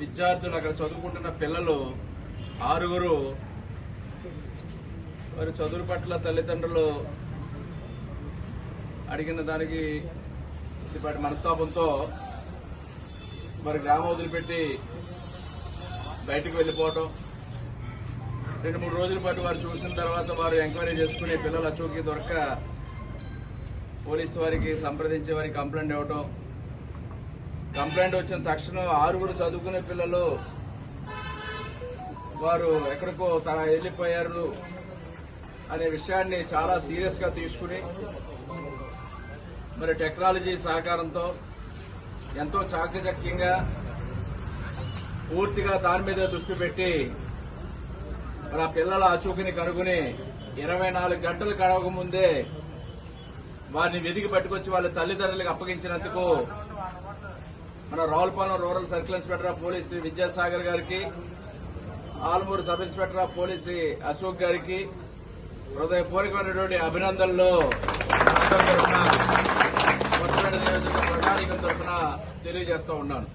విద్యార్థులు అక్కడ చదువుకుంటున్న పిల్లలు ఆరుగురు వారి చదువు పట్ల తల్లిదండ్రులు అడిగిన దానికి ఇప్పటి మనస్తాపంతో మరి గ్రామం వదిలిపెట్టి బయటకు వెళ్ళిపోవటం. రెండు మూడు రోజుల పాటు వారు చూసిన తర్వాత వారు ఎంక్వైరీ చేసుకుని పిల్లల అచూకీ దొరక పోలీసు వారికి సంప్రదించే వారికి కంప్లైంట్ ఇవ్వటం. కంప్లైంట్ వచ్చిన తక్షణం ఆరుగురు చదువుకునే పిల్లలు వారు ఎక్కడికో తన వెళ్ళిపోయారు అనే విషయాన్ని చాలా సీరియస్గా తీసుకుని మరి టెక్నాలజీ సహకారంతో ఎంతో చాకచక్యంగా పూర్తిగా దాని మీద దృష్టి పెట్టి మరి ఆ పిల్లల అచూకిని కనుగొని ఇరవై నాలుగు గంటలు గడవక ముందే వారిని వెతికి పట్టుకొచ్చి వాళ్ళ తల్లిదండ్రులకు అప్పగించినందుకు మన Ravulapalem rural circle inspector of police Vidyasagar గారికి Alamuru sub inspector of police Ashok గారికి హృదయపూర్వకమైనటువంటి అభినందనలు. నియోజకవర్గ తరఫున తెలియజేస్తా ఉన్నాను.